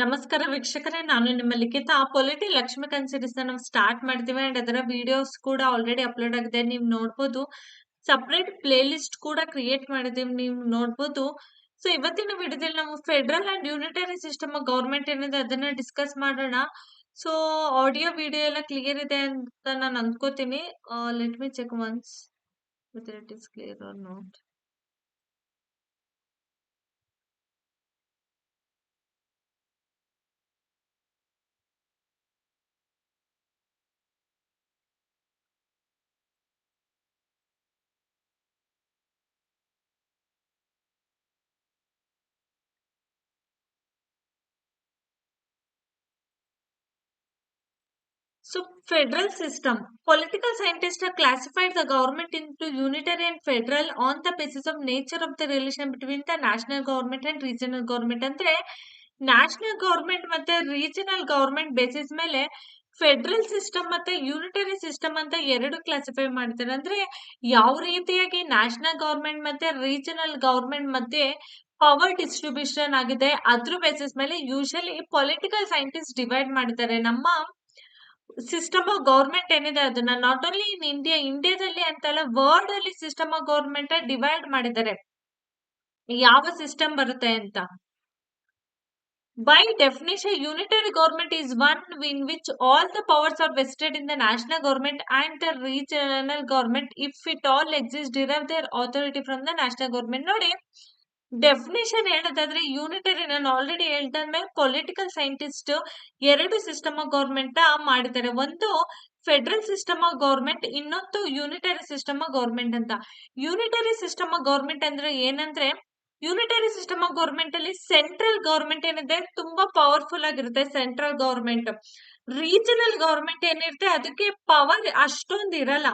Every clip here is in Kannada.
ನಮಸ್ಕಾರ ವೀಕ್ಷಕರೇ, ನಾನು ನಿಮ್ಮ ಲಿಖಿತ. ಪೊಲಿಟಿ ಲಕ್ಷ್ಮೀಕಾಂತ್ ಸೀರೀಸ್ ನಾವು ಸ್ಟಾರ್ಟ್ ಮಾಡ್ತೀವಿ ಅಂಡ್ ಅದರ ವಿಡಿಯೋಸ್ ಕೂಡ ಆಲ್ರೆಡಿ ಅಪ್ಲೋಡ್ ಆಗಿದೆ. ನೀವು ನೋಡ್ಬೋದು ಸಪ್ರೇಟ್ ಪ್ಲೇ ಲಿಸ್ಟ್ ಕೂಡ ಕ್ರಿಯೇಟ್ ಮಾಡಿದೀವಿ ನೀವು ನೋಡ್ಬೋದು. ಸೊ ಇವತ್ತಿನ ವಿಡಿಯೋದಲ್ಲಿ ನಾವು federal and unitary system government ಏನಿದೆ ಅದನ್ನ ಡಿಸ್ಕಸ್ ಮಾಡೋಣ. ಸೊ ಆಡಿಯೋ ವಿಡಿಯೋ ಎಲ್ಲ ಕ್ಲಿಯರ್ ಇದೆ ಅಂತ ನಾನು ಅನ್ಕೋತೀನಿ let me check once clear not So, federal system. Political scientists have classified the government into unitary and federal on the basis of nature of the relation between the national government and regional government. ಅಂದ್ರೆ ನ್ಯಾಷನಲ್ and ಮತ್ತೆ regional government basis mele federal system ಮತ್ತೆ ಯೂನಿಟರಿ ಸಿಸ್ಟಮ್ ಅಂತ ಎರಡು ಕ್ಲಾಸಿಫೈ ಮಾಡ್ತಾರೆ ಅಂದ್ರೆ ಯಾವ ರೀತಿಯಾಗಿ ನ್ಯಾಷನಲ್ and ಮತ್ತೆ regional government ಮಧ್ಯೆ ಪವರ್ ಡಿಸ್ಟ್ರಿಬ್ಯೂಷನ್ ಆಗಿದೆ ಅದ್ರ ಬೇಸಿಸ್ ಮೇಲೆ ಯೂಶಲಿ ಪೊಲಿಟಿಕಲ್ ಸೈಂಟಿಸ್ಟ್ ಡಿವೈಡ್ ಮಾಡಿದ್ದಾರೆ ನಮ್ಮ ಸಿಸ್ಟಮ್ ಆಫ್ ಗೌರ್ಮೆಂಟ್ ಏನಿದೆ ಅದನ್ನ ನಾಟ್ ಓನ್ಲಿ ಇನ್ ಇಂಡಿಯಾ ಇಂಡಿಯಾದಲ್ಲಿ ಅಂತಲ್ಲ ವರ್ಲ್ಡ್ ಅಲ್ಲಿ ಸಿಸ್ಟಮ್ ಆಫ್ ಗೌರ್ಮೆಂಟ್ ಡಿವೈಡ್ ಮಾಡಿದ್ದಾರೆ. ಯಾವ ಸಿಸ್ಟಮ್ ಬರುತ್ತೆ ಅಂತ? By definition unitary government is one in which all the powers are vested in the national government and the regional government if it all exist derive their authority from the national government ನೋಡಿ ಡೆಫಿನೇಷನ್ ಹೇಳೋದಾದ್ರೆ ಯೂನಿಟರಿ ನಾನು ಆಲ್ರೆಡಿ ಹೇಳ್ದಂಗೆ ಪೊಲಿಟಿಕಲ್ ಸೈಂಟಿಸ್ಟ್ ಎರಡು ಸಿಸ್ಟಮ್ ಆಫ್ ಗೌರ್ಮೆಂಟ್ ಮಾಡಿದ್ದಾರೆ. ಒಂದು ಫೆಡರಲ್ ಸಿಸ್ಟಮ್ ಆಫ್ ಗೌರ್ಮೆಂಟ್ ಇನ್ನೊಂದು ಯೂನಿಟರಿ ಸಿಸ್ಟಮ್ ಆಫ್ ಗೌರ್ಮೆಂಟ್ ಅಂತ. ಯೂನಿಟರಿ ಸಿಸ್ಟಮ್ ಆಫ್ ಗೌರ್ಮೆಂಟ್ ಅಂದ್ರೆ ಏನಂದ್ರೆ ಯೂನಿಟರಿ ಸಿಸ್ಟಮ್ ಆಫ್ ಗೌರ್ಮೆಂಟ್ ಅಲ್ಲಿ ಸೆಂಟ್ರಲ್ ಗೌರ್ಮೆಂಟ್ ಏನಿದೆ, ತುಂಬಾ ಪವರ್ಫುಲ್ ಆಗಿರುತ್ತೆ ಸೆಂಟ್ರಲ್ ಗೌರ್ಮೆಂಟ್ ರೀಜನಲ್ ಗೌರ್ಮೆಂಟ್ ಏನಿರುತ್ತೆ, ಅದಕ್ಕೆ ಪವರ್ ಅಷ್ಟೊಂದು ಇರಲ್ಲ.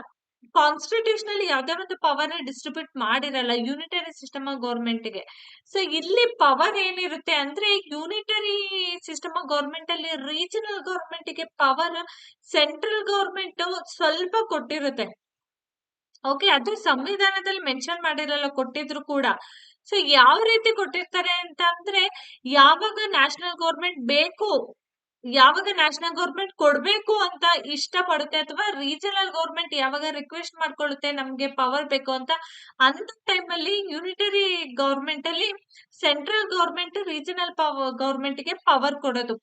ಕಾನ್ಸ್ಟಿಟ್ಯೂಷನ್ ಯಾವ್ದೇ ಒಂದು ಪವರ್ ಡಿಸ್ಟ್ರಿಬ್ಯೂಟ್ ಮಾಡಿರಲ್ಲ ಯೂನಿಟರಿ ಸಿಸ್ಟಮ್ ಗೌರ್ಮೆಂಟ್ಗೆ ಸೊ ಇಲ್ಲಿ ಪವರ್ ಏನಿರುತ್ತೆ ಅಂದ್ರೆ ಯೂನಿಟರಿ ಸಿಸ್ಟಮ್ ಗೌರ್ಮೆಂಟ್ ಅಲ್ಲಿ ರೀಜನಲ್ ಗೌರ್ಮೆಂಟ್ಗೆ ಪವರ್ ಸೆಂಟ್ರಲ್ ಗೌರ್ಮೆಂಟ್ ಸ್ವಲ್ಪ ಕೊಟ್ಟಿರುತ್ತೆ. ಓಕೆ ಅದು ಸಂವಿಧಾನದಲ್ಲಿ ಮೆನ್ಷನ್ ಮಾಡಿರಲ್ಲ, ಕೊಟ್ಟಿದ್ರು ಕೂಡ. ಸೊ ಯಾವ ರೀತಿ ಕೊಟ್ಟಿರ್ತಾರೆ ಅಂತ ಅಂದ್ರೆ ಯಾವಾಗ ನ್ಯಾಷನಲ್ ಗೌರ್ಮೆಂಟ್ ಬೇಕು ಯಾವಾಗ ನ್ಯಾಷನಲ್ ಗೌರ್ಮೆಂಟ್ ಕೊಡ್ಬೇಕು ಅಂತ ಇಷ್ಟ ಪಡುತ್ತೆ ಅಥವಾ ರೀಜನಲ್ ಗೌರ್ಮೆಂಟ್ ಯಾವಾಗ ರಿಕ್ವೆಸ್ಟ್ ಮಾಡ್ಕೊಳ್ಳುತ್ತೆ, ನಮ್ಗೆ ಪವರ್ ಬೇಕು ಅಂತ ಅಂತ ಟೈಮ್ ಅಲ್ಲಿ ಯೂನಿಟರಿ ಗೌರ್ಮೆಂಟ್ ಅಲ್ಲಿ ಸೆಂಟ್ರಲ್ ಗೌರ್ಮೆಂಟ್ ರೀಜನಲ್ ಪವರ್ ಗೌರ್ಮೆಂಟ್ಗೆ ಪವರ್ ಕೊಡೋದು.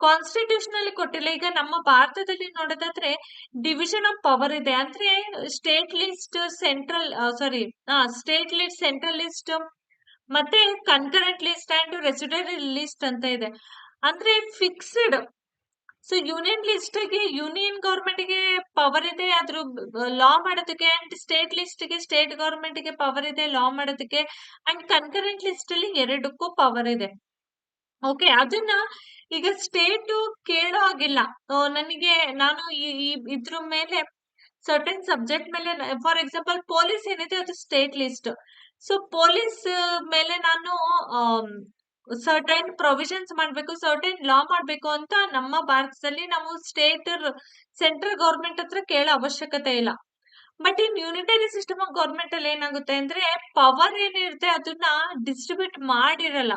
ಕಾನ್ಸ್ಟಿಟ್ಯೂಷನ್ ಅಲ್ಲಿ ಕೊಟ್ಟಿಲ್ಲ. ಈಗ ನಮ್ಮ ಭಾರತದಲ್ಲಿ ನೋಡೋದಾದ್ರೆ ಡಿವಿಷನ್ ಆಫ್ ಪವರ್ ಇದೆ. ಅಂದ್ರೆ state list central sorry state list central list ಮತ್ತೆ concurrent list and resident list ಅಂತ ಇದೆ. ಅಂದ್ರೆ ಫಿಕ್ಸ್ಡ್ ಸೊ ಯೂನಿಯನ್ ಲಿಸ್ಟ್ಗೆ ಯೂನಿಯನ್ ಗೌರ್ಮೆಂಟ್ಗೆ ಪವರ್ ಇದೆ ಅದ್ರ ಲಾ ಮಾಡೋದಕ್ಕೆ ಅಂಡ್ ಸ್ಟೇಟ್ ಲಿಸ್ಟ್ಗೆ ಸ್ಟೇಟ್ ಗೌರ್ಮೆಂಟ್ಗೆ ಪವರ್ ಇದೆ ಲಾ ಮಾಡೋದಕ್ಕೆ ಅಂಡ್ ಕನ್ಕರೆಂಟ್ ಲಿಸ್ಟ್ ಅಲ್ಲಿ ಎರಡಕ್ಕೂ ಪವರ್ ಇದೆ. ಓಕೆ ಅದನ್ನ ಈಗ ಸ್ಟೇಟ್ ಕೇಳೋ ಹಾಗಿಲ್ಲ. ನನಗೆ, ನಾನು ಇದ್ರ ಮೇಲೆ ಸರ್ಟನ್ ಸಬ್ಜೆಕ್ಟ್ ಮೇಲೆ ಫಾರ್ ಎಕ್ಸಾಂಪಲ್ ಪೊಲೀಸ್ ಏನಿದೆ ಅದು ಸ್ಟೇಟ್ ಲಿಸ್ಟ್ ಸೊ ಪೊಲೀಸ್ ಮೇಲೆ ನಾನು ಸರ್ಟನ್ ಪ್ರೊವಿಷನ್ಸ್ ಮಾಡಬೇಕು ಸರ್ಟನ್ ಲಾ ಮಾಡಬೇಕು ಅಂತ ನಮ್ಮ ಭಾರತದಲ್ಲಿ ನಾವು ಸ್ಟೇಟ್ ಸೆಂಟ್ರಲ್ ಗೌರ್ಮೆಂಟ್ ಹತ್ರ ಕೇಳೋ ಅವಶ್ಯಕತೆ ಇಲ್ಲ. But in unitary system of government ಅಲ್ಲಿ ಏನಾಗುತ್ತೆ ಅಂದ್ರೆ ಪವರ್ ಏನಿರುತ್ತೆ ಅದನ್ನ ಡಿಸ್ಟ್ರಿಬ್ಯೂಟ್ ಮಾಡಿರಲ್ಲ.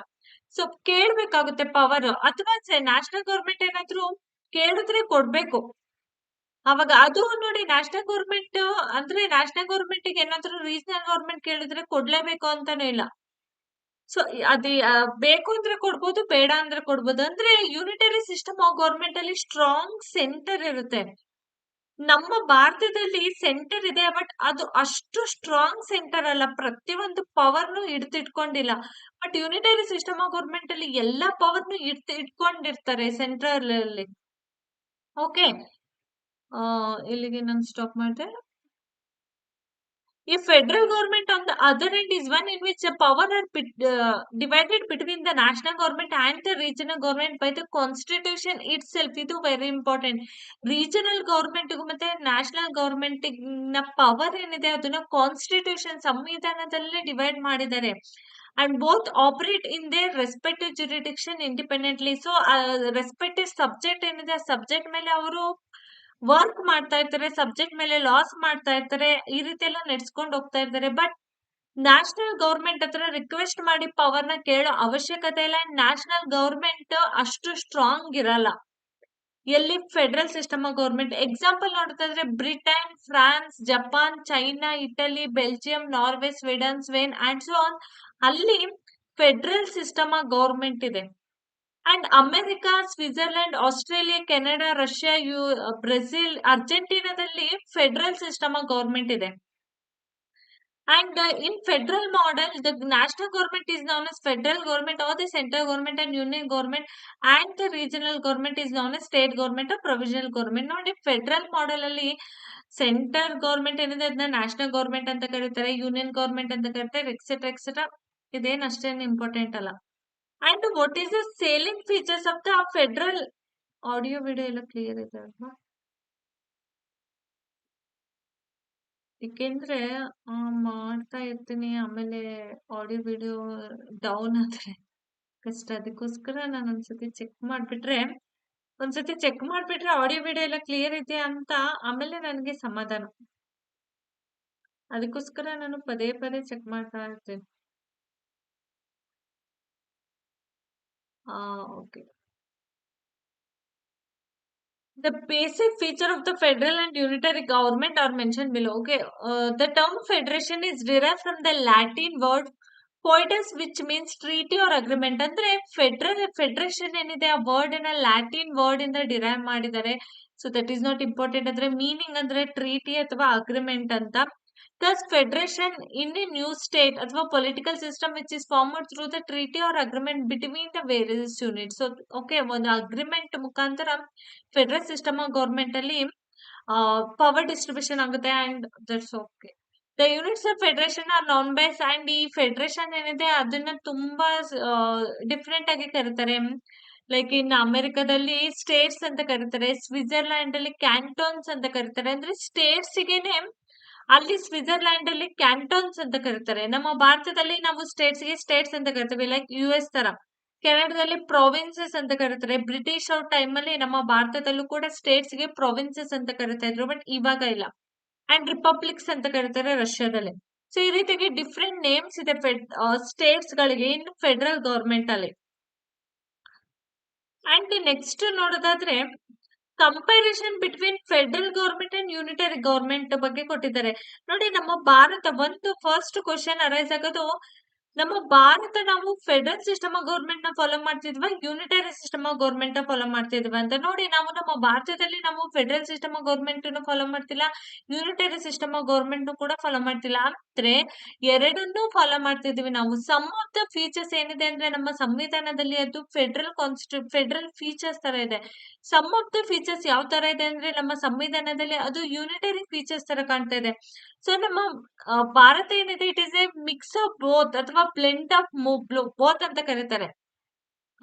ಸೊ ಕೇಳ್ಬೇಕಾಗುತ್ತೆ ಪವರ್ ಅಥವಾ ನ್ಯಾಷನಲ್ ಗೌರ್ಮೆಂಟ್ ಏನಾದ್ರು ಕೇಳಿದ್ರೆ ಕೊಡ್ಬೇಕು. ಅವಾಗ ಅದು ನೋಡಿ ನ್ಯಾಷನಲ್ ಗೌರ್ಮೆಂಟ್ ಅಂದ್ರೆ ನ್ಯಾಷನಲ್ ಗೌರ್ಮೆಂಟ್ ಏನಾದ್ರು ರೀಜನಲ್ ಗೌರ್ಮೆಂಟ್ ಕೇಳಿದ್ರೆ ಕೊಡ್ಲೇಬೇಕು ಅಂತಾನೆ ಇಲ್ಲ. ಸೊ ಅದೇ ಬೇಕು ಅಂದ್ರೆ ಕೊಡ್ಬೋದು, ಬೇಡ ಅಂದ್ರೆ ಕೊಡ್ಬೋದು. ಅಂದ್ರೆ ಯೂನಿಟರಿ ಸಿಸ್ಟಮ್ ಆಫ್ ಗೌರ್ಮೆಂಟ್ ಅಲ್ಲಿ ಸ್ಟ್ರಾಂಗ್ ಸೆಂಟರ್ ಇರುತ್ತೆ. ನಮ್ಮ ಭಾರತದಲ್ಲಿ ಸೆಂಟರ್ ಇದೆ ಬಟ್ ಅದು ಅಷ್ಟು ಸ್ಟ್ರಾಂಗ್ ಸೆಂಟರ್ ಅಲ್ಲ. ಪ್ರತಿಯೊಂದು ಪವರ್ನು ಹಿಡ್ತಿಟ್ಕೊಂಡಿಲ್ಲ but unitary system of government ಅಲ್ಲಿ ಎಲ್ಲಾ ಪವರ್ನು ಇಡ್ತ ಇಟ್ಕೊಂಡಿರ್ತಾರೆ ಸೆಂಟ್ರಲ್ ಅಲ್ಲಿ. ಓಕೆ ಇಲ್ಲಿಗೆ ನಾನು ಸ್ಟಾಪ್ ಮಾಡಿದೆ. ಈ federal government on the other end is one in which power are divided between the national government and the regional government by the constitution itself ಇದು ವೆರಿ ಇಂಪಾರ್ಟೆಂಟ್ ರೀಜನಲ್ ಗೌರ್ಮೆಂಟ್ ಮತ್ತೆ ನ್ಯಾಷನಲ್ ಗೌರ್ಮೆಂಟ್ನ ಪವರ್ ಏನಿದೆ, ಅದನ್ನ ಕಾನ್ಸ್ಟಿಟ್ಯೂಷನ್ ಸಂವಿಧಾನದಲ್ಲೇ ಡಿವೈಡ್ ಮಾಡಿದ್ದಾರೆ. And both operate in their respective jurisdiction independently so respective subject ಏನಿದೆ ಸಬ್ಜೆಕ್ಟ್ ಮೇಲೆ ಅವರು ವರ್ಕ್ ಮಾಡ್ತಾ ಇರ್ತಾರೆ ಸಬ್ಜೆಕ್ಟ್ ಮೇಲೆ ಲಾಸ್ ಮಾಡ್ತಾ ಇರ್ತಾರೆ ಈ ರೀತಿ ಎಲ್ಲ ನಡ್ಸ್ಕೊಂಡು ಹೋಗ್ತಾ ಇರ್ತಾರೆ ಬಟ್ ನ್ಯಾಷನಲ್ ಗೌರ್ಮೆಂಟ್ ಹತ್ರ ರಿಕ್ವೆಸ್ಟ್ ಮಾಡಿ ಪವರ್ನ ಕೇಳೋ ಅವಶ್ಯಕತೆ ಇಲ್ಲ. ನ್ಯಾಷನಲ್ ಗೌರ್ಮೆಂಟ್ ಅಷ್ಟು ಸ್ಟ್ರಾಂಗ್ ಇರಲ್ಲ. ಎಲ್ಲಿ ಫೆಡರಲ್ ಸಿಸ್ಟಮ್ ಆಫ್ ಎಕ್ಸಾಂಪಲ್ ನೋಡ್ತಾ ಇದ್ರೆ Britain, France, Japan, China, Italy, Belgium, Norway, Sweden, Spain and so on ಅಲ್ಲಿ ಫೆಡರಲ್ ಸಿಸ್ಟಮ್ ಆಫ್ ಗವರ್ಮೆಂಟ್ ಇದೆ. And America Switzerland Australia Canada Russia U Brazil ಅರ್ಜೆಂಟೀನಾದಲ್ಲಿ federal system of government ಇದೆ. And in federal model the national government is known as federal government of the central government and union government and the regional government is known a state government of provisional government ನೋಡಿ ಫೆಡರಲ್ ಮಾಡೆಲ್ ಅಲ್ಲಿ ಸೆಂಟರ್ ಗೌರ್ಮೆಂಟ್ ಏನಿದೆ ಅದನ್ನ ನ್ಯಾಷನಲ್ ಗೌರ್ಮೆಂಟ್ ಅಂತ ಕರೀತಾರೆ ಯೂನಿಯನ್ ಗೌರ್ಮೆಂಟ್ ಅಂತ ಕರೀತಾರೆ ಎಕ್ಸೆಟ್ರಾ ಎಕ್ಸೆಟ್ರಾ ಇದೇನು ಅಷ್ಟೇನು ಇಂಪಾರ್ಟೆಂಟ್ ಅಲ್ಲ. And what is the salient features of the federal audio video ಎಲ್ಲ ಕ್ಲಿಯರ್ ಇದೆ ಅಲ್ವಾ ಏಕೆಂದ್ರೆ ಮಾಡ್ತಾ ಇರ್ತೀನಿ, ಆಮೇಲೆ ಆಡಿಯೋ ವಿಡಿಯೋ ಡೌನ್ ಆದ್ರೆ. ಕಷ್ಟ ಅದಕ್ಕೋಸ್ಕರ ನಾನು ಒಂದ್ಸತಿ ಚೆಕ್ ಮಾಡ್ಬಿಟ್ರೆ, ಒಂದ್ಸತಿ ಚೆಕ್ ಮಾಡ್ಬಿಟ್ರೆ ಆಡಿಯೋ ವಿಡಿಯೋ ಎಲ್ಲ ಕ್ಲಿಯರ್ ಇದೆ ಅಂತ, ಆಮೇಲೆ ನನಗೆ ಸಮಾಧಾನ. ಅದಕ್ಕೋಸ್ಕರ ನಾನು ಪದೇ ಪದೇ ಚೆಕ್ ಮಾಡ್ತಾ ಇರ್ತೀನಿ. ಆ okay. The basic feature of the federal and unitary government are mentioned below. Okay, uh, the term federation is derived from the Latin word poetus, which means treaty or agreement. ಅಂದ್ರೆ ಫೆಡರಲ್ ಫೆಡರೇಷನ್ ಏನಿದೆ ಆ ವರ್ಡ್ನ ಲ್ಯಾಟಿನ್ ವರ್ಡ್ ಇಂದ ಡಿರೈವ್ ಮಾಡಿದ್ದಾರೆ so that is not important ಅಂದ್ರೆ ಮೀನಿಂಗ್ ಅಂದ್ರೆ ಟ್ರೀಟಿ ಅಥವಾ ಅಗ್ರಿಮೆಂಟ್ ಅಂತ Thus, federation in a new state ಅಥವಾ political system which is formed through the treaty or agreement between the various units. So, okay, ಒಂದು ಅಗ್ರಿಮೆಂಟ್ ಮುಖಾಂತರ ಫೆಡರಲ್ ಸಿಸ್ಟಮ್ ಗೌರ್ಮೆಂಟ್ ಅಲ್ಲಿ ಪವರ್ ಡಿಸ್ಟ್ರಿಬ್ಯೂಷನ್ ಆಗುತ್ತೆ and that's okay the units of federation are non bias and ಈ ಫೆಡರೇಷನ್ ಏನಿದೆ ಅದನ್ನ ತುಂಬಾ ಡಿಫ್ರೆಂಟ್ ಆಗಿ ಕರೀತಾರೆ. ಲೈಕ್ ಇನ್ ಅಮೆರಿಕದಲ್ಲಿ ಸ್ಟೇಟ್ಸ್ ಅಂತ ಕರೀತಾರೆ ಸ್ವಿಟ್ಜರ್ಲ್ಯಾಂಡ್ ಅಲ್ಲಿ ಕ್ಯಾಂಟೋನ್ಸ್ ಅಂತ ಕರೀತಾರೆ. ಅಂದ್ರೆ ಸ್ಟೇಟ್ಸ್ ಗೆನೆ ಅಲ್ಲಿ ಸ್ವಿಟ್ಜರ್ಲ್ಯಾಂಡ್ ಅಲ್ಲಿ ಕ್ಯಾಂಟೋನ್ಸ್ ಅಂತ ಕರೀತಾರೆ. ನಮ್ಮ ಭಾರತದಲ್ಲಿ ನಾವು ಸ್ಟೇಟ್ಸ್ಗೆ ಸ್ಟೇಟ್ಸ್ ಅಂತ ಕರಿತೀವಿ ಲೈಕ್ ಯು ಎಸ್ ತರ ಕೆನಡಾದಲ್ಲಿ ಪ್ರಾವಿನ್ಸಸ್ ಅಂತ ಕರೀತಾರೆ. ಬ್ರಿಟಿಷ್ ಅವ್ರ ಟೈಮ್ ಅಲ್ಲಿ ನಮ್ಮ ಭಾರತದಲ್ಲೂ ಕೂಡ ಸ್ಟೇಟ್ಸ್ಗೆ ಪ್ರೊವಿನ್ಸಸ್ ಅಂತ ಕರಿತಾ ಇದ್ರು ಬಟ್ ಇವಾಗ ಇಲ್ಲ. ಅಂಡ್ ರಿಪಬ್ಲಿಕ್ಸ್ ಅಂತ ಕರೀತಾರೆ ರಷ್ಯಾದಲ್ಲಿ. ಸೊ ಈ ರೀತಿಯಾಗಿ ಡಿಫ್ರೆಂಟ್ ನೇಮ್ಸ್ ಇದೆ ಸ್ಟೇಟ್ಸ್ ಗಳಿಗೆ ಇನ್ ಫೆಡರಲ್ ಗವರ್ಮೆಂಟ್ ಅಲ್ಲಿ. ಅಂಡ್ ನೆಕ್ಸ್ಟ್ ನೋಡೋದಾದ್ರೆ comparison between federal government and unitary government ಬಗ್ಗೆ ಕೊಟ್ಟಿದ್ದಾರೆ. ನೋಡಿ, ನಮ್ಮ ಭಾರತ ಒಂದು ಫಸ್ಟ್ ಕ್ವಶನ್ ಅರೈಸ್ ಆಗೋದು ನಮ್ಮ ಭಾರತ ನಾವು ಫೆಡರಲ್ ಸಿಸ್ಟಮ್ ಆಫ್ ಗೌರ್ಮೆಂಟ್ನ ಫಾಲೋ ಮಾಡ್ತಿದ್ವಾ? ಯೂನಿಟರಿ ಸಿಸ್ಟಮ್ ಆಫ್ ಗೌರ್ಮೆಂಟ್ನ ಫಾಲೋ ಮಾಡ್ತಿದ್ವಾ ಅಂತ ನೋಡಿ ನಾವು ನಮ್ಮ ಭಾರತದಲ್ಲಿ ನಾವು federal system of government follow ಮಾಡ್ತಿಲ್ಲ ಯೂನಿಟರಿ ಸಿಸ್ಟಮ್ ಆಫ್ ನು ಕೂಡ ಫಾಲೋ ಮಾಡ್ತಿಲ್ಲ. ಅಂದ್ರೆ ಎರಡನ್ನೂ ಫಾಲೋ ಮಾಡ್ತಿದೀವಿ ನಾವು. ಸಮ್ ಆಫ್ ದ ಫೀಚರ್ಸ್ ಏನಿದೆ ಅಂದ್ರೆ ನಮ್ಮ ಸಂವಿಧಾನದಲ್ಲಿ ಅದು ಫೆಡರಲ್ ಕಾನ್ಸ್ಟಿಟ್ಯೂ ಫೆಡರಲ್ ಫೀಚರ್ಸ್ ತರ ಇದೆ. ಸಮ್ ಆಫ್ ದ ಫೀಚರ್ಸ್ ಯಾವ ತರ ಇದೆ ಅಂದ್ರೆ ನಮ್ಮ ಸಂವಿಧಾನದಲ್ಲಿ ಅದು ಯೂನಿಟರಿ ಫೀಚರ್ಸ್ ತರ ಕಾಣ್ತಾ ಇದೆ. ಸೊ ನಮ್ಮ ಭಾರತ ಏನಿದೆ it is a mix of both ಅಥವಾ ಬ್ಲೆಂಡ್ ಆಫ್ ಬೋತ್ ಅಂತ ಕರೀತಾರೆ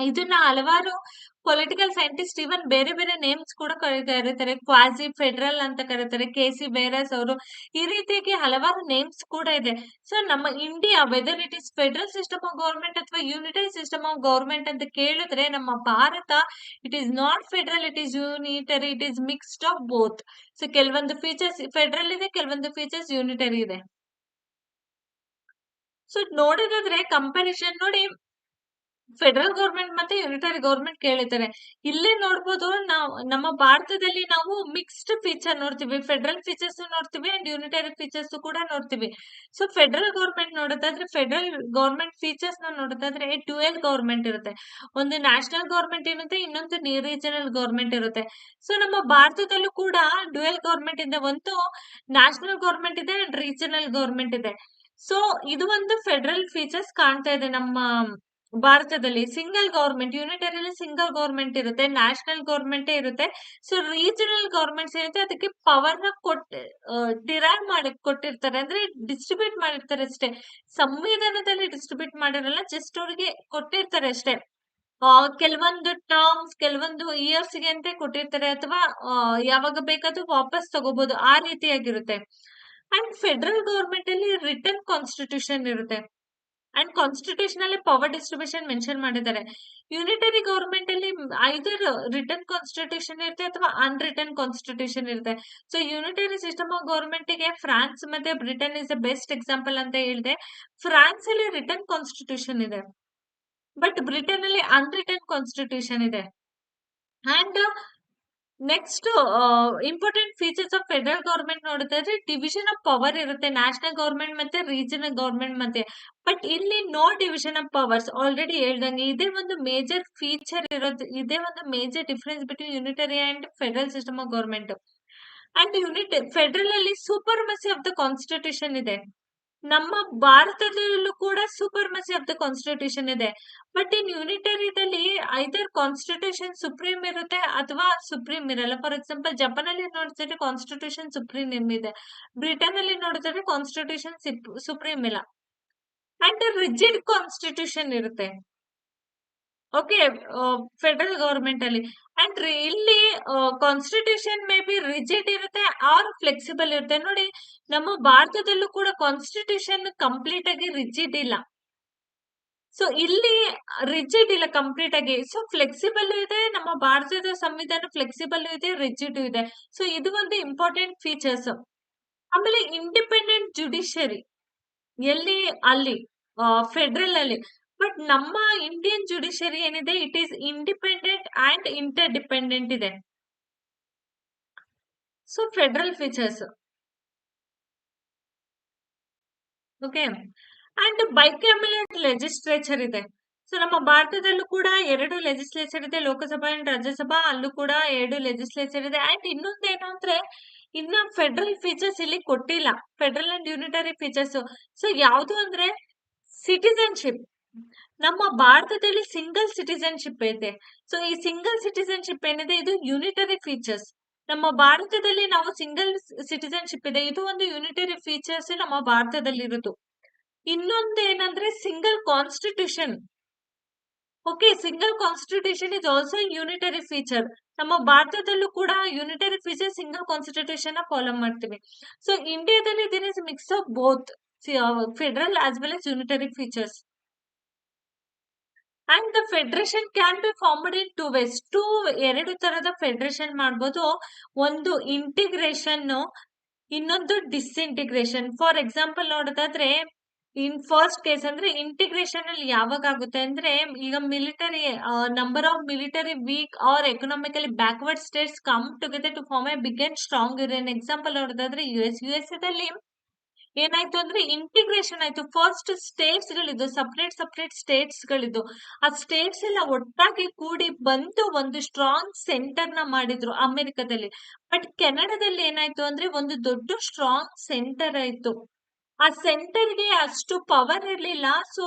ಇದನ್ನ ಹಲವಾರು ಪೊಲಿಟಿಕಲ್ ಸೈಂಟಿಸ್ಟ್ ಇವನ್ ಬೇರೆ ಬೇರೆ ನೇಮ್ಸ್ ಕೂಡ ಕರೀತಾ ಇರ್ತಾರೆ. ಕ್ವಾಸಿ ಫೆಡರಲ್ ಅಂತ ಕರೀತಾರೆ, ಕೆ ಸಿ ಬೇರಸ್ ಅವರು. ಈ ರೀತಿಯಾಗಿ ಹಲವಾರು ನೇಮ್ಸ್ ಕೂಡ ಇದೆ. ಸೊ ನಮ್ಮ India whether it is federal system of government ಅಥವಾ ಯೂನಿಟರಿ ಸಿಸ್ಟಮ್ ಆಫ್ ಗೌರ್ಮೆಂಟ್ ಅಂತ ಕೇಳಿದ್ರೆ, ನಮ್ಮ Bharat it is not federal it is unitary it is mixed of both so ಕೆಲವೊಂದು ಫೀಚರ್ಸ್ ಫೆಡರಲ್ ಇದೆ, ಕೆಲವೊಂದು ಫೀಚರ್ಸ್ ಯೂನಿಟರಿ ಇದೆ. ಸೊ ನೋಡೋದಾದ್ರೆ ಕಂಪ್ಯಾರಿಸನ್ ನೋಡಿ ಫೆಡರಲ್ ಗವರ್ಮೆಂಟ್ ಮತ್ತೆ ಯೂನಿಟರಿ ಗೌರ್ಮೆಂಟ್ ಕೇಳಿದ್ದಾರೆ. ಇಲ್ಲೇ ನೋಡ್ಬೋದು, ನಾವು, ನಮ್ಮ ಭಾರತದಲ್ಲಿ ನಾವು ಮಿಕ್ಸ್ಡ್ ಫೀಚರ್ ನೋಡ್ತೀವಿ. ಫೆಡರಲ್ ಫೀಚರ್ಸ್ ನೋಡ್ತೀವಿ ಅಂಡ್ ಯೂನಿಟರಿ ಫೀಚರ್ಸ್ ಕೂಡ ನೋಡ್ತೀವಿ. ಸೊ ಫೆಡರಲ್ ಗವರ್ಮೆಂಟ್ ನೋಡೋದಾದ್ರೆ ಫೆಡರಲ್ ಗವರ್ಮೆಂಟ್ ಫೀಚರ್ಸ್ನ ನೋಡೋದಾದ್ರೆ ಡ್ಯುಯಲ್ ಗವರ್ಮೆಂಟ್ ಇರುತ್ತೆ. ಒಂದು ನ್ಯಾಷನಲ್ ಗವರ್ಮೆಂಟ್ ಇರುತ್ತೆ, ಇನ್ನೊಂದು ರೀಜನಲ್ ಗವರ್ಮೆಂಟ್ ಇರುತ್ತೆ. ಸೊ ನಮ್ಮ ಭಾರತದಲ್ಲೂ ಕೂಡ ಡ್ಯುಯಲ್ ಗವರ್ಮೆಂಟ್ ಇದೆ. ಒಂದು ನ್ಯಾಷನಲ್ ಗವರ್ಮೆಂಟ್ ಇದೆ ಅಂಡ್ ರೀಜನಲ್ ಗವರ್ಮೆಂಟ್ ಇದೆ. ಸೊ ಇದು ಒಂದು ಫೆಡರಲ್ ಫೀಚರ್ಸ್ ಕಾಣ್ತಾ ಇದೆ ನಮ್ಮ ಭಾರತದಲ್ಲಿ ಸಿಂಗಲ್ ಗವರ್ಮೆಂಟ್ ಯೂನಿಟರಿಯಲ್ಲಿ ಸಿಂಗಲ್ ಗವರ್ಮೆಂಟ್ ಇರುತ್ತೆ, ನ್ಯಾಷನಲ್ ಗವರ್ಮೆಂಟ್ ಇರುತ್ತೆ. ಸೊ ರೀಜನಲ್ ಗವರ್ಮೆಂಟ್ಸ್ ಏನಿದೆ ಅದಕ್ಕೆ ಪವರ್ನ ಕೊಟ್ ಡಿರೈವ್ ಮಾಡಿ ಕೊಟ್ಟಿರ್ತಾರೆ. ಅಂದ್ರೆ ಡಿಸ್ಟ್ರಿಬ್ಯೂಟ್ ಮಾಡಿರ್ತಾರೆ ಅಷ್ಟೇ. ಸಂವಿಧಾನದಲ್ಲಿ ಡಿಸ್ಟ್ರಿಬ್ಯೂಟ್ ಮಾಡಿರಲ್ಲ ಜಸ್ಟ್ ಅವ್ರಿಗೆ ಕೊಟ್ಟಿರ್ತಾರೆ ಅಷ್ಟೇ. ಕೆಲವೊಂದು ಟರ್ಮ್ಸ್ ಕೆಲವೊಂದು ಇಯರ್ಸ್ಗೆ ಅಂತ ಕೊಟ್ಟಿರ್ತಾರೆ. ಅಥವಾ ಯಾವಾಗ ಬೇಕಾದ್ರೂ ವಾಪಸ್ ತಗೋಬಹುದು ಆ ರೀತಿಯಾಗಿರುತ್ತೆ. ಅಂಡ್ ಫೆಡರಲ್ ಗವರ್ಮೆಂಟ್ ಅಲ್ಲಿ ರಿಟರ್ನ್ ಕಾನ್ಸ್ಟಿಟ್ಯೂಷನ್ ಇರುತ್ತೆ. ಅಂಡ್ ಕಾನ್ಸ್ಟಿಟ್ಯೂಷನ್ ಅಲ್ಲಿ ಪವರ್ ಡಿಸ್ಟ್ರಿಬ್ಯೂಷನ್ ಮೆನ್ಷನ್ ಮಾಡಿದ್ದಾರೆ. ಯುನಿಟರಿ ಗೌರ್ಮೆಂಟ್ ಅಲ್ಲಿ ಐದರ್ ರಿಟರ್ನ್ ಕಾನ್ಸ್ಟಿಟ್ಯೂಷನ್ ಇರುತ್ತೆ ಅಥವಾ ಅನ್ರಿಟರ್ನ್ ಕಾನ್ಸ್ಟಿಟ್ಯೂಷನ್ ಇರುತ್ತೆ. ಸೊ ಯುನಿಟರಿ ಸಿಸ್ಟಮ್ ಆಫ್ ಗೌರ್ಮೆಂಟ್ಗೆ ಫ್ರಾನ್ಸ್ ಮತ್ತೆ Britain is the best example ಅಂತ ಹೇಳಿದೆ. ಫ್ರಾನ್ಸ್ ಅಲ್ಲಿ ರಿಟರ್ನ್ ಕಾನ್ಸ್ಟಿಟ್ಯೂಷನ್ ಇದೆ. ಬಟ್ ಬ್ರಿಟನ್ ಅಲ್ಲಿ ಅನ್ರಿಟರ್ನ್ ಕಾನ್ಸ್ಟಿಟ್ಯೂಷನ್ ಇದೆ. And next important features of federal government ನೋಡಿದ್ರೆ ಡಿವಿಷನ್ ಆಫ್ ಪವರ್ ಇರುತ್ತೆ ನ್ಯಾಷನಲ್ ಗೌರ್ಮೆಂಟ್ ಮತ್ತೆ ರೀಜನಲ್ ಗೌರ್ಮೆಂಟ್ ಮತ್ತೆ. ಬಟ್ ಇಲ್ಲಿ no division of powers already ಹೇಳ್ದಂಗೆ ಇದೇ ಒಂದು ಮೇಜರ್ ಫೀಚರ್ ಇರೋದು, ಇದೇ ಒಂದು major difference between unitary and federal system of government and unit federal ಅಲ್ಲಿ super supremacy of the constitution ಇದೆ. ನಮ್ಮ ಭಾರತದಲ್ಲೂ ಕೂಡ ಸೂಪರ್ಮಸಿ ಆಫ್ ದ ಕಾನ್ಸ್ಟಿಟ್ಯೂಷನ್ ಇದೆ. ಬಟ್ ಇನ್ ಯೂನಿಟರಿದಲ್ಲಿ ಐದರ್ ಕಾನ್ಸ್ಟಿಟ್ಯೂಷನ್ ಸುಪ್ರೀಂ ಇರುತ್ತೆ ಅಥವಾ ಸುಪ್ರೀಂ ಇರಲ್ಲ. ಫಾರ್ ಎಕ್ಸಾಂಪಲ್ ಜಪಾನ್ ಅಲ್ಲಿ ನೋಡಿದ್ರೆ ಕಾನ್ಸ್ಟಿಟ್ಯೂಷನ್ ಸುಪ್ರೀಂ ಇದೆ. ಬ್ರಿಟನ್ ಅಲ್ಲಿ ನೋಡಿದ್ರೆ ಕಾನ್ಸ್ಟಿಟ್ಯೂಷನ್ ಸುಪ್ರೀಂ ಇಲ್ಲ. ಅಂಡ್ ರಿಜಿಡ್ ಕಾನ್ಸ್ಟಿಟ್ಯೂಷನ್ ಇರುತ್ತೆ. ಓಕೆ ಫೆಡರಲ್ ಗವರ್ಮೆಂಟ್ ಅಲ್ಲಿ. ಅಂಡ್ ಇಲ್ಲಿ ಕಾನ್ಸ್ಟಿಟ್ಯೂಷನ್ ಮೇ ಬಿ ರಿಜಿಡ್ ಇರುತ್ತೆ ಆರ್ ಫ್ಲೆಕ್ಸಿಬಲ್ ಇರುತ್ತೆ. ನೋಡಿ, ನಮ್ಮ ಭಾರತದಲ್ಲೂ ಕೂಡ ಕಾನ್ಸ್ಟಿಟ್ಯೂಷನ್ ಕಂಪ್ಲೀಟ್ ಆಗಿ ರಿಜಿಡ್ ಇಲ್ಲ. ಸೊ ಇಲ್ಲಿ ರಿಜಿಡ್ ಇಲ್ಲ ಕಂಪ್ಲೀಟ್ ಆಗಿ. ಸೊ ಫ್ಲೆಕ್ಸಿಬಲ್ ಇದೆ, ನಮ್ಮ ಭಾರತದ ಸಂವಿಧಾನ ಫ್ಲೆಕ್ಸಿಬಲ್ ಇದೆ ರಿಜಿಡ್ ಇದೆ. ಸೊ ಇದು ಒಂದು ಇಂಪಾರ್ಟೆಂಟ್ ಫೀಚರ್ಸ್ ಆಮೇಲೆ ಇಂಡಿಪೆಂಡೆಂಟ್ ಜುಡಿಷರಿ ಎಲ್ಲಿ, ಅಲ್ಲಿ ಫೆಡರಲ್ ಅಲ್ಲಿ. ಬಟ್ ನಮ್ಮ ಇಂಡಿಯನ್ ಜುಡಿಷರಿ ಏನಿದೆ it is independent and interdependent ಇದೆ. So federal features okay and bicameral legislature ಇದೆ. ಸೊ ನಮ್ಮ ಭಾರತದಲ್ಲೂ ಕೂಡ ಎರಡು ಲೆಜಿಸ್ಲೇಚರ್ ಇದೆ, ಲೋಕಸಭಾ ಅಂಡ್ ರಾಜ್ಯಸಭಾ. ಅಲ್ಲೂ ಕೂಡ ಎರಡು ಲೆಜಿಸ್ಲೇಚರ್ ಇದೆ. ಅಂಡ್ ಇನ್ನೊಂದೇನು ಅಂದ್ರೆ, ಇನ್ನ ಫೆಡರಲ್ ಫೀಚರ್ಸ್ ಇಲ್ಲಿ ಕೊಟ್ಟಿಲ್ಲ. Federal and unitary features so ಯಾವುದು ಅಂದ್ರೆ ಸಿಟಿಸನ್ಶಿಪ್ ನಮ್ಮ ಭಾರತದಲ್ಲಿ ಸಿಂಗಲ್ ಸಿಟಿಸನ್ಶಿಪ್ ಇದೆ. ಸೊ ಈ ಸಿಂಗಲ್ ಸಿಟಿಸನ್ಶಿಪ್ ಏನಿದೆ, ಇದು ಯುನಿಟರಿ ಫೀಚರ್ಸ್ ನಮ್ಮ ಭಾರತದಲ್ಲಿ ನಾವು ಸಿಂಗಲ್ ಸಿಟಿಸನ್ಶಿಪ್ ಇದೆ, ಇದು ಒಂದು ಯುನಿಟರಿ ಫೀಚರ್ಸ್ ನಮ್ಮ ಭಾರತದಲ್ಲಿ ಇರೋದು ಇನ್ನೊಂದು ಏನಂದ್ರೆ single constitution okay single constitution is also unitary feature ನಮ್ಮ ಭಾರತದಲ್ಲೂ ಕೂಡ unitary feature single constitution follow ಮಾಡ್ತೀವಿ. ಸೊ ಇಂಡಿಯಾದಲ್ಲಿ ದಿನ is mix of both federal as well as unitary features and the federation can be formed in two ways two ಎರಡು ತರದ ಫೆಡರೇಷನ್ ಮಾಡ್ಬೋದು. ಒಂದು ಇಂಟಿಗ್ರೇಷನ್ ಇನ್ನೊಂದು ಡಿಸ್ಇಂಟಿಗ್ರೇಷನ್ ಫಾರ್ ಎಕ್ಸಾಂಪಲ್ ನೋಡೋದಾದ್ರೆ ಇನ್ ಫಸ್ಟ್ ಕೇಸ್ ಅಂದ್ರೆ ಇಂಟಿಗ್ರೇಷನ್ ಅಲ್ಲಿ ಯಾವಾಗ ಆಗುತ್ತೆ ಅಂದ್ರೆ, ಈಗ military number of military weak or economically backward states come together to form a big and strong ಇರೋ ಎಕ್ಸಾಂಪಲ್ ನೋಡೋದಾದ್ರೆ ಯು ಎಸ್ ಯು ಎಸ್ ದಲ್ಲಿ ಏನಾಯ್ತು ಅಂದ್ರೆ ಇಂಟಿಗ್ರೇಷನ್ ಆಯ್ತು. ಫಸ್ಟ್ ಸ್ಟೇಟ್ಸ್ ಗಳಿದ್ದು ಸಪ್ರೇಟ್ ಸಪ್ರೇಟ್ ಸ್ಟೇಟ್ಸ್ ಗಳಿದ್ದು ಆ ಸ್ಟೇಟ್ಸ್ ಎಲ್ಲ ಒಟ್ಟಾಗಿ ಕೂಡಿ ಬಂದು ಒಂದು ಸ್ಟ್ರಾಂಗ್ ಸೆಂಟರ್ನ ಮಾಡಿದ್ರು ಅಮೆರಿಕದಲ್ಲಿ. ಬಟ್ ಕೆನಡಾದಲ್ಲಿ ಏನಾಯ್ತು ಅಂದ್ರೆ ಒಂದು ದೊಡ್ಡ ಸ್ಟ್ರಾಂಗ್ ಸೆಂಟರ್ ಆಯ್ತು. ಆ ಸೆಂಟರ್ಗೆ ಅಷ್ಟು ಪವರ್ ಇರ್ಲಿಲ್ಲ. ಸೊ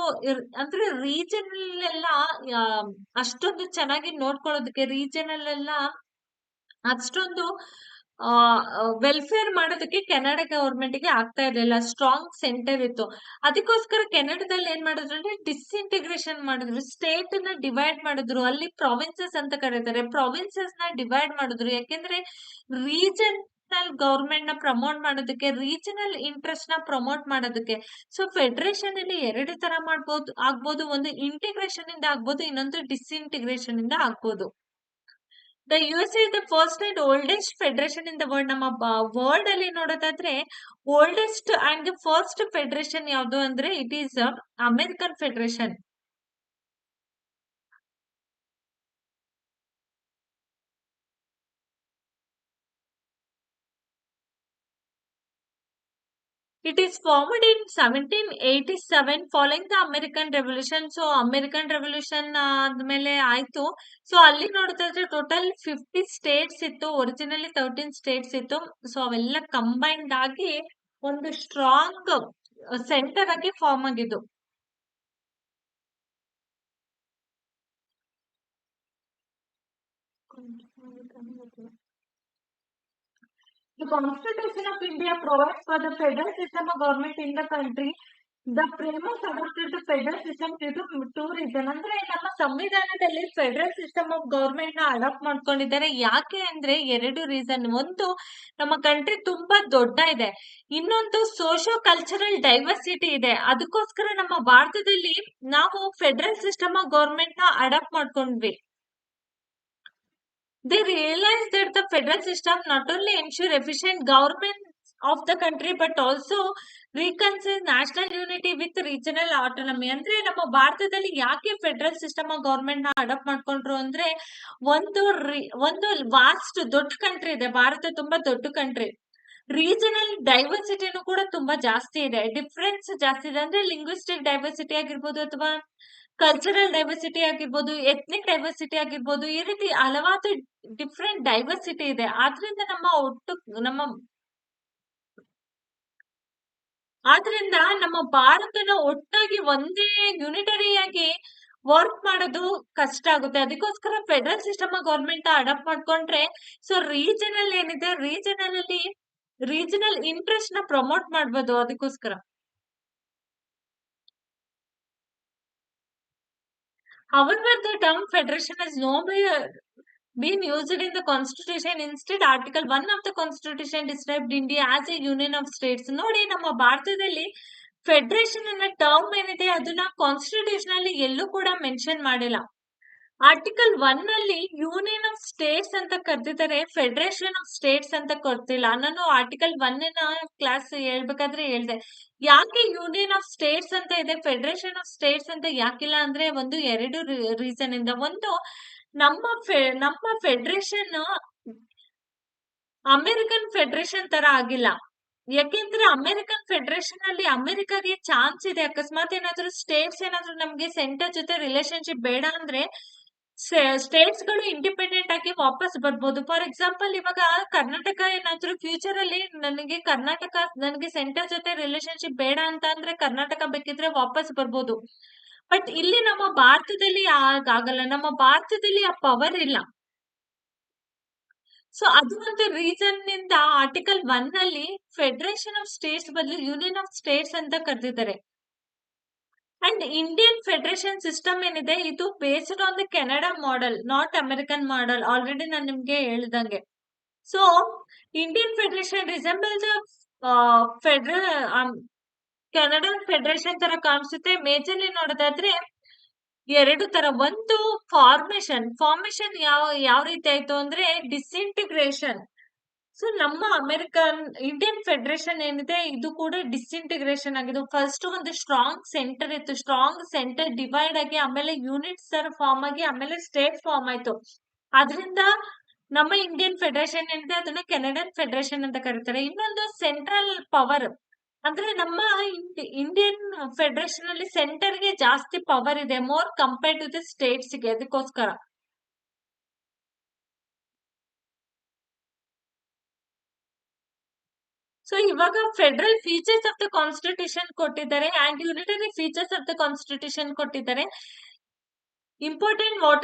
ಅಂದ್ರೆ ರೀಜನಲ್ ಎಲ್ಲ ಅಷ್ಟೊಂದು ಚೆನ್ನಾಗಿ ನೋಡ್ಕೊಳ್ಳೋದಕ್ಕೆ ರೀಜನಲ್ ಎಲ್ಲ ಅಷ್ಟೊಂದು ವೆಲ್ಫೇರ್ ಮಾಡೋದಕ್ಕೆ ಕೆನಡಾ ಗವರ್ಮೆಂಟ್ಗೆ ಆಗ್ತಾ ಇರಲಿಲ್ಲ. ಸ್ಟ್ರಾಂಗ್ ಸೆಂಟರ್ ಇತ್ತು. ಅದಕ್ಕೋಸ್ಕರ ಕೆನಡಾದಲ್ಲಿ ಏನ್ ಮಾಡಿದ್ರು ಅಂದ್ರೆ ಡಿಸ್ಇಂಟಿಗ್ರೇಷನ್ ಮಾಡಿದ್ರು. ಸ್ಟೇಟ್ನ ಡಿವೈಡ್ ಮಾಡಿದ್ರು. ಅಲ್ಲಿ ಪ್ರಾವಿನ್ಸಸ್ ಅಂತ ಕರೀತಾರೆ. ಪ್ರಾವಿನ್ಸಸ್ನ ಡಿವೈಡ್ ಮಾಡಿದ್ರು. ಯಾಕೆಂದ್ರೆ ರೀಜನ್ ಗವರ್ಮೆಂಟ್ನ ಪ್ರಮೋಟ್ ಮಾಡೋದಕ್ಕೆ ರೀಜನಲ್ ಇಂಟ್ರೆಸ್ಟ್ನ ಪ್ರಮೋಟ್ ಮಾಡೋದಕ್ಕೆ. ಸೊ ಫೆಡರೇಷನ್ ಅಲ್ಲಿ ಎರಡು ತರ ಮಾಡ್ಬೋದು, ಆಗ್ಬೋದು. ಒಂದು ಇಂಟಿಗ್ರೇಷನ್ ಇಂದ ಆಗ್ಬೋದು, ಇನ್ನೊಂದು ಡಿಸ್ಇಂಟಿಗ್ರೇಷನ್ ಇಂದ ಆಗ್ಬೋದು. The U S is the first and oldest federation in the world ನಮ್ಮ ವರ್ಲ್ಡ್ ಅಲ್ಲಿ ನೋಡೋದಾದ್ರೆ ಓಲ್ಡೆಸ್ಟ್ ಅಂಡ್ ಫಸ್ಟ್ ಫೆಡರೇಷನ್ ಯಾವುದು ಅಂದ್ರೆ it is American federation It is formed in 1787 following the American Revolution. So American revolution ಆದ್ಮೇಲೆ ಆಯ್ತು. ಸೊ ಅಲ್ಲಿ ನೋಡೋದಾದ್ರೆ ಟೋಟಲ್ ಫಿಫ್ಟಿ ಸ್ಟೇಟ್ಸ್ ಇತ್ತು. ಒರಿಜಿನಲಿ ತರ್ಟೀನ್ ಸ್ಟೇಟ್ಸ್ ಇತ್ತು. ಸೊ ಅವೆಲ್ಲ ಕಂಬೈನ್ಡ್ ಆಗಿ ಒಂದು ಸ್ಟ್ರಾಂಗ್ ಸೆಂಟರ್ ಆಗಿ ಫಾರ್ಮ್ ಆಗಿದ್ದು. The Constitution of India provides for the federal system of government in the country. The framers adopted the federal system due to reason ಅಂದ್ರೆ ನಮ್ಮ ಸಂವಿಧಾನದಲ್ಲಿ ಫೆಡರಲ್ ಸಿಸ್ಟಮ್ ಆಫ್ ಗವರ್ಮೆಂಟ್ನ ಅಡಾಪ್ಟ್ ಮಾಡ್ಕೊಂಡಿದ್ದಾರೆ. ಯಾಕೆ ಅಂದ್ರೆ ಎರಡು ರೀಸನ್ ಒಂದು, ನಮ್ಮ ಕಂಟ್ರಿ ತುಂಬಾ ದೊಡ್ಡ ಇದೆ. ಇನ್ನೊಂದು ಸೋಶೋ ಕಲ್ಚರಲ್ ಡೈವರ್ಸಿಟಿ ಇದೆ. ಅದಕ್ಕೋಸ್ಕರ ನಮ್ಮ ಭಾರತದಲ್ಲಿ ನಾವು ಫೆಡರಲ್ ಸಿಸ್ಟಮ್ ಆಫ್ ಗವರ್ಮೆಂಟ್ನ ಅಡಾಪ್ಟ್ ಮಾಡ್ಕೊಂಡ್ವಿ. They realized that the federal system not only ensure efficient government of the country but also reconcile national unity with regional autonomy ಅಂದ್ರೆ ನಮ್ಮ ಭಾರತದಲ್ಲಿ ಯಾಕೆ ಫೆಡರಲ್ ಸಿಸ್ಟಮ್ ಆಫ್ ಗವರ್ಮೆಂಟ್ನ ಅಡಾಪ್ಟ್ ಮಾಡ್ಕೊಂಡ್ರು ಅಂದ್ರೆ ಒಂದು ಒಂದು ವಾಸ್ಟ್ ದೊಡ್ಡ ಕಂಟ್ರಿ ಇದೆ ಭಾರತ ತುಂಬಾ ದೊಡ್ಡ ಕಂಟ್ರಿ ರೀಜನಲ್ ಡೈವರ್ಸಿಟಿನೂ ಕೂಡ ತುಂಬಾ ಜಾಸ್ತಿ ಇದೆ ಡಿಫ್ರೆನ್ಸ್ ಜಾಸ್ತಿ ಇದೆ ಅಂದ್ರೆ ಲಿಂಗ್ವಿಸ್ಟಿಕ್ ಡೈವರ್ಸಿಟಿ ಆಗಿರ್ಬೋದು ಅಥವಾ ಕಲ್ಚರಲ್ ಡೈವರ್ಸಿಟಿ ಆಗಿರ್ಬೋದು ಎಥ್ನಿಕ್ ಡೈವರ್ಸಿಟಿ ಆಗಿರ್ಬೋದು, ಈ ರೀತಿ ಹಲವಾರು ಡಿಫ್ರೆಂಟ್ ಡೈವರ್ಸಿಟಿ ಇದೆ. ಆದ್ರಿಂದ ನಮ್ಮ ಒಟ್ಟು, ನಮ್ಮ ಆದ್ರಿಂದ ನಮ್ಮ ಭಾರತನ ಒಟ್ಟಾಗಿ ಒಂದೇ ಯುನಿಟರಿಯಾಗಿ ವರ್ಕ್ ಮಾಡೋದು ಕಷ್ಟ ಆಗುತ್ತೆ. ಅದಕ್ಕೋಸ್ಕರ ಫೆಡರಲ್ ಸಿಸ್ಟಮ್ ಗವರ್ಮೆಂಟ್ ಅಡಾಪ್ಟ್ ಮಾಡ್ಕೊಂಡ್ರೆ ಸೊ ರೀಜನಲ್ ಏನಿದೆ ರೀಜನಲ್ ಅಲ್ಲಿ ರೀಜನಲ್ ಇಂಟ್ರೆಸ್ಟ್ನ ಪ್ರಮೋಟ್ ಮಾಡ್ಬೋದು ಅದಕ್ಕೋಸ್ಕರ. However, the term federation has no be, been used in the constitution. Instead, Article 1 of the constitution described India as a union of states. ನೋಡಿ ನಮ್ಮ ಭಾರತದಲ್ಲಿ ಫೆಡರೇಷನ್ ಅನ್ನೋ ಟರ್ಮ್ ಏನಿದೆ ಅದನ್ನ ಕಾನ್ಸ್ಟಿಟ್ಯೂಷನ್ ಅಲ್ಲಿ ಎಲ್ಲೂ ಕೂಡ ಮೆನ್ಷನ್ ಮಾಡಿಲ್ಲ ಆರ್ಟಿಕಲ್ ಒನ್ ಅಲ್ಲಿ ಯೂನಿಯನ್ ಆಫ್ ಸ್ಟೇಟ್ಸ್ ಅಂತ ಕರೆದಿದ್ದಾರೆ ಫೆಡರೇಷನ್ ಆಫ್ ಸ್ಟೇಟ್ಸ್ ಅಂತ ಕೊಡ್ತಿಲ್ಲ. ನಾನು ಆರ್ಟಿಕಲ್ ಒನ್ ಕ್ಲಾಸ್ ಹೇಳ್ಬೇಕಾದ್ರೆ ಹೇಳ್ದೆ. ಯಾಕೆ ಯೂನಿಯನ್ ಆಫ್ ಸ್ಟೇಟ್ಸ್ ಅಂತ ಇದೆ ಫೆಡರೇಷನ್ ಆಫ್ ಸ್ಟೇಟ್ಸ್ ಅಂತ ಯಾಕಿಲ್ಲ ಅಂದ್ರೆ ಒಂದು ಎರಡು ರೀಸನ್ ಇಂದ. ಒಂದು, ನಮ್ಮ ನಮ್ಮ ಫೆಡರೇಷನ್ ಅಮೆರಿಕನ್ ಫೆಡರೇಷನ್ ತರ ಆಗಿಲ್ಲ. ಯಾಕೆಂದ್ರೆ ಅಮೆರಿಕನ್ ಫೆಡರೇಷನ್ ಅಲ್ಲಿ ಅಮೆರಿಕಾಗೆ ಚಾನ್ಸ್ ಇದೆ. ಅಕಸ್ಮಾತ್ ಏನಾದ್ರು ಸ್ಟೇಟ್ಸ್ ಏನಾದ್ರು ನಮ್ಗೆ ಸೆಂಟರ್ ಜೊತೆ ರಿಲೇಶನ್ಶಿಪ್ ಬೇಡ ಅಂದ್ರೆ ಸ್ಟೇಟ್ಸ್ಗಳು ಇಂಡಿಪೆಂಡೆಂಟ್ ಆಗಿ ವಾಪಸ್ ಬರ್ಬೋದು. ಫಾರ್ ಎಕ್ಸಾಂಪಲ್ ಇವಾಗ ಕರ್ನಾಟಕ ಏನಾದ್ರು ಫ್ಯೂಚರ್ ಅಲ್ಲಿ ನನಗೆ ಕರ್ನಾಟಕ, ನನಗೆ ಸೆಂಟರ್ ಜೊತೆ ರಿಲೇಶನ್ಶಿಪ್ ಬೇಡ ಅಂತ ಅಂದ್ರೆ ಕರ್ನಾಟಕ ಬೇಕಿದ್ರೆ ವಾಪಸ್ ಬರ್ಬೋದು. ಬಟ್ ಇಲ್ಲಿ ನಮ್ಮ ಭಾರತದಲ್ಲಿ ಆಗಲ್ಲ ನಮ್ಮ ಭಾರತದಲ್ಲಿ ಆ ಪವರ್ ಇಲ್ಲ. ಸೊ ಅದು ಒಂದು ರೀಸನ್ನಿಂದ ಆರ್ಟಿಕಲ್ ಒನ್ ಅಲ್ಲಿ ಫೆಡರೇಷನ್ ಆಫ್ ಸ್ಟೇಟ್ಸ್ ಬದಲು ಯೂನಿಯನ್ ಆಫ್ ಸ್ಟೇಟ್ಸ್ ಅಂತ ಕರೆದಿದ್ದಾರೆ. ಅಂಡ್ ಇಂಡಿಯನ್ ಫೆಡರೇಷನ್ ಸಿಸ್ಟಮ್ ಏನಿದೆ? ಇದು based on the Canada model not American model already ನಾನು ನಿಮ್ಗೆ ಹೇಳಿದಂಗೆ. So Indian federation resemble the federal Canadian federation ತರ ಕಾಣಿಸುತ್ತೆ. ಮೇಜರ್ಲಿ ನೋಡೋದಾದ್ರೆ, ಎರಡು ತರ. ಒಂದು ಫಾರ್ಮೇಶನ್ ಫಾರ್ಮೇಶನ್ ಯಾವ ಯಾವ ರೀತಿ ಆಯ್ತು ಅಂದ್ರೆ ಡಿಸ್ಇಂಟಿಗ್ರೇಷನ್ ಸೊ ನಮ್ಮ ಅಮೆರಿಕನ್ ಇಂಡಿಯನ್ ಫೆಡರೇಷನ್ ಏನಿದೆ, ಇದು ಕೂಡ ಡಿಸ್ಇಂಟಿಗ್ರೇಷನ್ ಆಗಿದೆ. ಫಸ್ಟ್ ಒಂದು ಸ್ಟ್ರಾಂಗ್ ಸೆಂಟರ್ ಇತ್ತು. ಸ್ಟ್ರಾಂಗ್ ಸೆಂಟರ್ ಡಿವೈಡ್ ಆಗಿ, ಆಮೇಲೆ ಯೂನಿಟ್ಸ್ ಫಾರ್ಮ್ ಆಗಿ, ಆಮೇಲೆ ಸ್ಟೇಟ್ ಫಾರ್ಮ್ ಆಯ್ತು. ಅದರಿಂದ ನಮ್ಮ ಇಂಡಿಯನ್ ಫೆಡರೇಷನ್ ಏನಿದೆ, ಅದನ್ನ ಕೆನಡನ್ ಫೆಡರೇಷನ್ ಅಂತ ಕರೀತಾರೆ. ಇನ್ನೊಂದು ಸೆಂಟ್ರಲ್ ಪವರ್ ಅಂದ್ರೆ ನಮ್ಮ ಇಂಡಿಯನ್ ಫೆಡರೇಷನ್ ಅಲ್ಲಿ ಸೆಂಟರ್ಗೆ ಜಾಸ್ತಿ ಪವರ್ ಇದೆ. ಮೋರ್ ಕಂಪೇರ್ ಟು ದ ಸ್ಟೇಟ್ಸ್ಗೆ, ಅದಕ್ಕೋಸ್ಕರ. ಸೊ ಇವಾಗ federal features of the constitution ಕೊಟ್ಟಿದ್ದಾರೆ. And unitary features of the constitution ಕೊಟ್ಟಿದ್ದಾರೆ. Important water